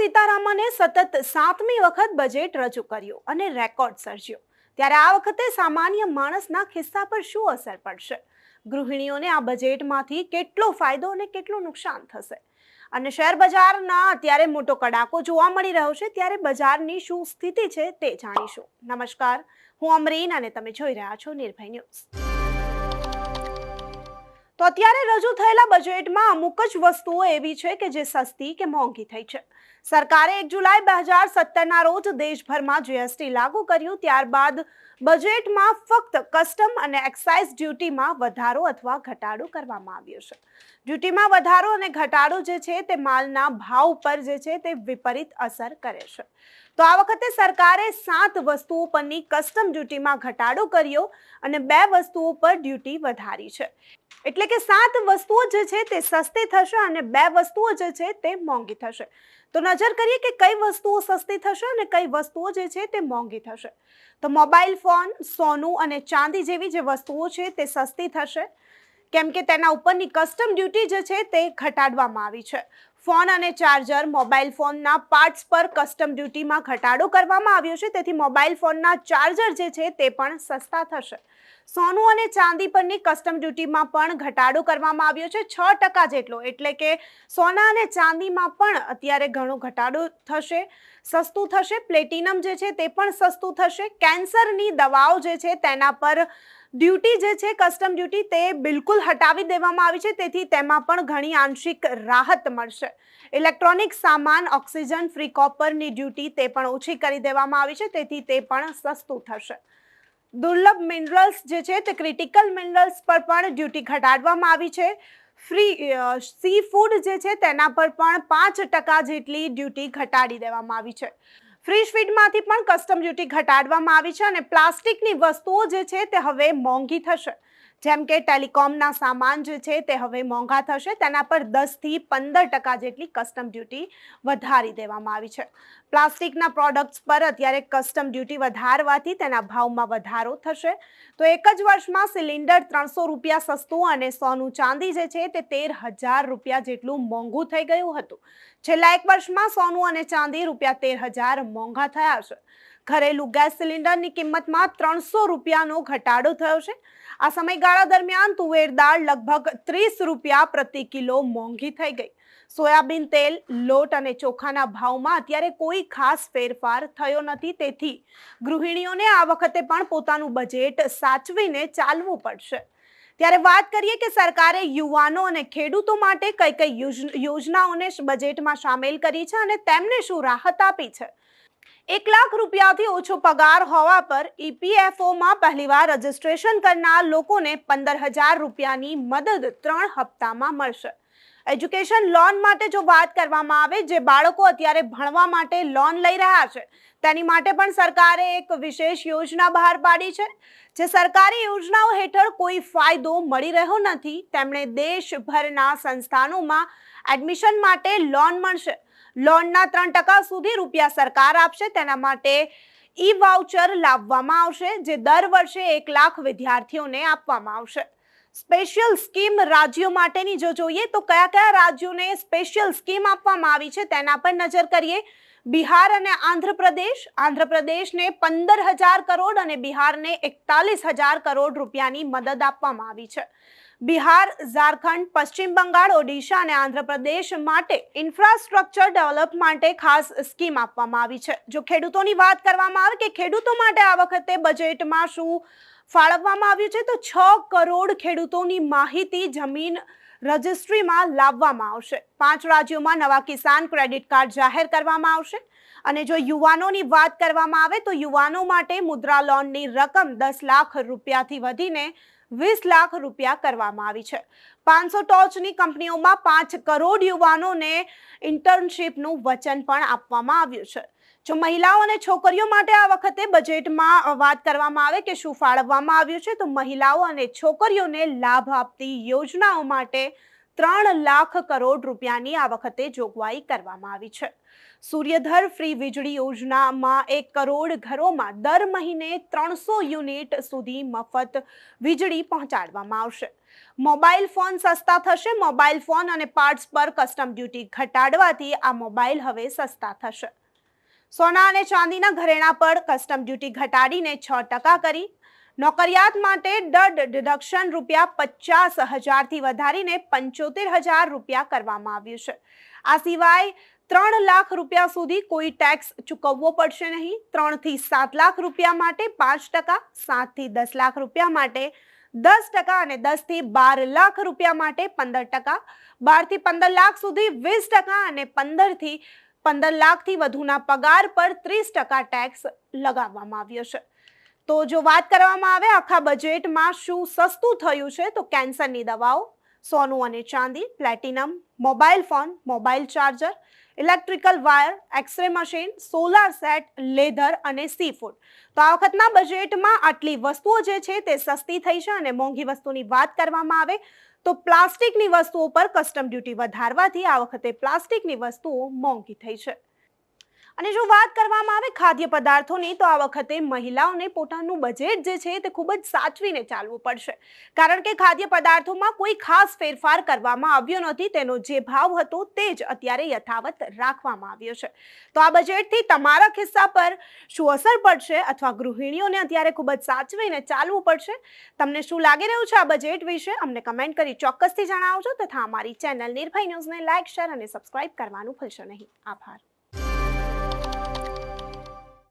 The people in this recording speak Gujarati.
આગેવાનોને સતત સાતમી વખત બજેટ રજૂ કર્યું અને રેકોર્ડ સર્જ્યો. ત્યારે આ વખતે સામાન્ય માણસના ખિસ્સા પર શું અસર પડશે? ગૃહિણીઓને આ બજેટમાંથી કેટલો ફાયદો અને કેટલું નુકસાન થશે? અને શેર બજારના અત્યારે મોટો કડાકો જોવા મળી રહ્યો છે, ત્યારે બજારની શું સ્થિતિ છે તે જાણીશું. નમસ્કાર, હું અમરીન અને તમે જોઈ રહ્યા છો નિર્ભય ન્યૂઝ. તો અત્યારે રજૂ થયેલા બજેટમાં અમુક જ વસ્તુઓ એવી છે કે જે સસ્તી કે મોંઘી થઈ છે. સરકારે એક જુલાઈ બે હજાર સત્તરના રોજ દેશભરમાં જીએસટી લાગુ કર્યું, ત્યારબાદ બજેટમાં ફક્ત કસ્ટમ અને એક્સાઇઝ ડ્યુટીમાં વધારો અથવા ઘટાડો કરવામાં આવ્યો છે. ડ્યુટીમાં વધારો અને ઘટાડો જે છે તે માલના ભાવ પર જે છે તે વિપરીત અસર કરે છે. તો આ વખતે સરકારે સાત વસ્તુઓ પરની કસ્ટમ ડ્યુટીમાં ઘટાડો કર્યો અને બે વસ્તુઓ પર ડ્યુટી વધારી છે. એટલે કે સાત વસ્તુઓ જે છે તે સસ્તી થશે અને બે વસ્તુઓ જે છે તે મોંઘી થશે. તો નજર કરીએ કે કઈ વસ્તુઓ સસ્તી થશે અને કઈ વસ્તુઓ જે છે તે મોંઘી થશે. તો મોબાઈલ ફોન, સોનું અને ચાંદી જેવી જે વસ્તુઓ છે તે સસ્તી થશે. કેમ કે તેના ઉપરની કસ્ટમ ડ્યુટી જે છે તે ઘટાડવામાં આવી છે. ફોન અને ચાર્જર મોબાઈલ ફોનના પાર્ટ્સ પર કસ્ટમ ડ્યુટીમાં ઘટાડો કરવામાં આવ્યો છે. તેથી મોબાઈલ ફોનના ચાર્જર જે છે તે પણ સસ્તા થશે. સોનું અને ચાંદી પરની કસ્ટમ ડ્યુટીમાં પણ ઘટાડો કરવામાં આવ્યો છે. છ ટકા જેટલો, એટલે કે સોના અને ચાંદીમાં પણ અત્યારે ઘણો ઘટાડો થશે. સસ્તું થશે. પ્લેટિનમ જે છે તે પણ સસ્તું થશે. કેન્સરની દવાઓ જે છે તેના પર ડ્યુટી જે છે, કસ્ટમ ડ્યુટી, તે બિલકુલ હટાવી દેવામાં આવી છે, તેથી તેમાં પણ ઘણી આંશિક રાહત મળશે. ઇલેક્ટ્રોનિક સામાન, ઓક્સિજન, ફ્રી કોપરની ડ્યુટી, તે પણ ઓછી કરી દેવામાં આવી છે, તેથી તે પણ સસ્તું થશે. દુર્લભ મિનરલ્સ જે છે, તે ક્રિટિકલ મિનરલ્સ પર પણ ડ્યુટી ઘટાડવામાં આવી છે. ફ્રી સી ફૂડ જે છે, તેના પર પણ પાંચ ટકા જેટલી ડ્યુટી ઘટાડી દેવામાં આવી છે. ફ્રીજ ફીડમાંથી પણ કસ્ટમ ડ્યુટી ઘટાડવામાં આવી છે અને પ્લાસ્ટિકની વસ્તુઓ જે છે તે હવે મોંઘી થશે. જેમ કે ટેલિકોમના સામાન જે છે તે હવે મોંઘા થશે, તેના પર દસથી પંદર ટકા જેટલી કસ્ટમ ડ્યુટી વધારી દેવામાં આવી છે. પ્લાસ્ટિકના પ્રોડક્ટ્સ પર અત્યારે કસ્ટમ ડ્યુટી વધારવાથી તેના ભાવમાં વધારો થશે. તો એક જ વર્ષમાં સિલિન્ડર ત્રણસો રૂપિયા સસ્તું અને સોનું ચાંદી જે છે તે તેર હજાર રૂપિયા જેટલું મોંઘું થઈ ગયું હતું. છેલ્લા એક વર્ષમાં સોનું અને ચાંદી રૂપિયા તેર હજાર મોંઘા થયા છે. ઘરેલું ગેસ સિલિન્ડરની કિંમતમાં ત્રણસો રૂપિયાનો ઘટાડો થયો છે. આ સમયગાળા દરમિયાન તુવેર દાળ લગભગ ત્રીસ રૂપિયા પ્રતિ કિલો મોંઘી થઈ ગઈ. સોયાબીન તેલ, લોટ અને ચોખાના ભાવમાં અત્યારે કોઈ ખાસ ફેરફાર થયો નથી. તેથી ગૃહિણીઓને આ વખતે પણ પોતાનું બજેટ સાચવીને ચાલવું પડશે. ત્યારે વાત કરીએ કે સરકારે યુવાનો અને ખેડૂતો માટે કઈ કઈ યોજનાઓને બજેટમાં સામેલ કરી છે અને તેમને શું રાહત આપી છે? એક લાખ રૂપિયાથી ઓછો પગાર હોવા પર ઈપીએફઓમાં પહેલીવાર રજીસ્ટ્રેશન કરનાર લોકોને પંદર હજાર રૂપિયાની મદદ ત્રણ હપ્તામાં મળશે. એજ્યુકેશન લોન માટે જો વાત કરવામાં આવે, જે બાળકો અત્યારે ભણવા માટે લોન લઈ રહ્યા છે, તેની માટે પણ સરકારે એક વિશેષ યોજના બહાર પાડી છે. જે સરકારી યોજનાઓ હેઠળ કોઈ ફાયદો મળી રહ્યો નથી, તેમણે દેશભરના સંસ્થાનોમાં એડમિશન માટે લોન મળશે. લોનના ત્રણ ટકા સુધી રૂપિયા સરકાર આપશે. તેના માટે ઈ વાઉચર લાવવામાં આવશે, જે દર વર્ષે એક લાખ વિદ્યાર્થીઓને આપવામાં આવશે. સ્પેશિયલ સ્કીમ રાજ્યો માટેની જો જોઈએ તો કયા કયા રાજ્યોને સ્પેશિયલ સ્કીમ આપવામાં આવી છે તેના પર નજર કરીએ. બિહાર અને આંધ્રપ્રદેશ. આંધ્રપ્રદેશને પંદર હજાર કરોડ અને બિહારને એકતાલીસ હજાર કરોડ રૂપિયાની મદદ આપવામાં આવી છે. બિહાર, ઝારખંડ, પશ્ચિમ બંગાળ, ઓડિશા અને આંધ્રપ્રદેશ માટે ઇન્ફ્રાસ્ટ્રક્ચર ડેવલપ માટે ખાસ સ્કીમ આપવામાં આવી છે. જો ખેડૂતોની વાત કરવામાં આવે કે ખેડૂતો માટે આ વખતે બજેટમાં શું ફાળવવામાં આવ્યું છે, તો છ કરોડ ખેડૂતોની માહિતી જમીન રજિસ્ટ્રીમાં લાવવામાં આવશે. પાંચ રાજ્યોમાં નવા કિસાન ક્રેડિટ કાર્ડ જાહેર કરવામાં આવશે. અને જો યુવાનોની વાત કરવામાં આવે તો યુવાનો માટે મુદ્રા લોનની રકમ દસ લાખ રૂપિયાથી વધીને વીસ લાખ રૂપિયા કરવામાં આવી છે. પાંચસો ટોચની કંપનીઓમાં પાંચ કરોડ યુવાનોને ઇન્ટર્નશીપનું વચન પણ આપવામાં આવ્યું છે. જો મહિલાઓ અને છોકરીઓ માટે આ વખતે બજેટમાં વાત કરવામાં આવે કે શું ફાળવવામાં આવ્યું છે, તો મહિલાઓ અને છોકરીઓને લાભ આપતી યોજનાઓ માટે ત્રણ લાખ કરોડ રૂપિયાની આ વખતે જોગવાઈ કરવામાં આવી છે. સૂર્યધર ફ્રી વીજળી યોજનામાં એક કરોડ ઘરોમાં દર મહિને ત્રણસો યુનિટ સુધી મફત વીજળી પહોંચાડવામાં આવશે. મોબાઈલ ફોન સસ્તા થશે, મોબાઈલ ફોન અને પાર્ટ્સ પર કસ્ટમ ડ્યુટી ઘટાડવાથી આ મોબાઈલ હવે સસ્તા થશે. સોના અને ચાંદીના ઘરેણા પર કસ્ટમ ડ્યુટી ઘટાડીને છ ટકા કરી. નોકરિયાત માટે ડડ ડિડક્શન રૂપિયા પચાસ હજારથી વધારીને પંચોતેર હજાર રૂપિયા કરવામાં આવ્યું છે. આ સિવાય ત્રણ લાખ રૂપિયા સુધી કોઈ ટેક્સ ચૂકવવો પડશે નહીં. ત્રણથી સાત લાખ રૂપિયા માટે પાંચ ટકા, સાતથી દસ લાખ રૂપિયા માટે દસ ટકા અને દસથી બાર લાખ રૂપિયા માટે પંદર ટકા. બારથી પંદર લાખ સુધી વીસ ટકા અને પંદરથી પંદર લાખથી વધુના પગાર પર ત્રીસ ટકા ટેક્સ લગાવવામાં આવ્યો છે. તો જો વાત કરવામાં આવે, આખા બજેટમાં શું સસ્તું થયું છે, તો કેન્સરની દવાઓ સોનું અને ચાંદી, platinum, mobile phone, mobile charger, electrical wire, X-ray machine, solar set, leather અને સી ફૂડ. તો આ વખતના બજેટમાં આટલી વસ્તુઓ જે છે તે સસ્તી થઈ છે અને મોંઘી વસ્તુની વાત કરવામાં આવે તો પ્લાસ્ટિકની વસ્તુઓ પર કસ્ટમ ડ્યુટી વધારવાથી આ વખતે પ્લાસ્ટિકની વસ્તુઓ મોંઘી થઈ છે. અને જો વાત કરવામાં આવે ખાદ્ય પદાર્થોની, તો આ વખતે મહિલાઓને પોતાનું બજેટ જે છે તે ખૂબ જ સાચવીને ચાલવું પડશે. કારણ કે ખાદ્ય પદાર્થોમાં કોઈ ખાસ ફેરફાર કરવામાં આવ્યો નથી, તેનો જે ભાવ હતો તે જ અત્યારે યથાવત રાખવામાં આવ્યો છે. તો આ બજેટથી તમારા ખિસ્સા પર શું અસર પડશે અથવા ગૃહિણીઓને અત્યારે ખૂબ જ સાચવીને ચાલવું પડશે? તમને શું લાગી રહ્યું છે આ બજેટ વિશે? અમને કમેન્ટ કરી ચોક્કસથી જણાવજો તથા અમારી ચેનલ નિર્ભય ન્યૂઝને લાઇક શેર અને સબસ્ક્રાઇબ કરવાનું ભૂલશો નહીં. આભાર.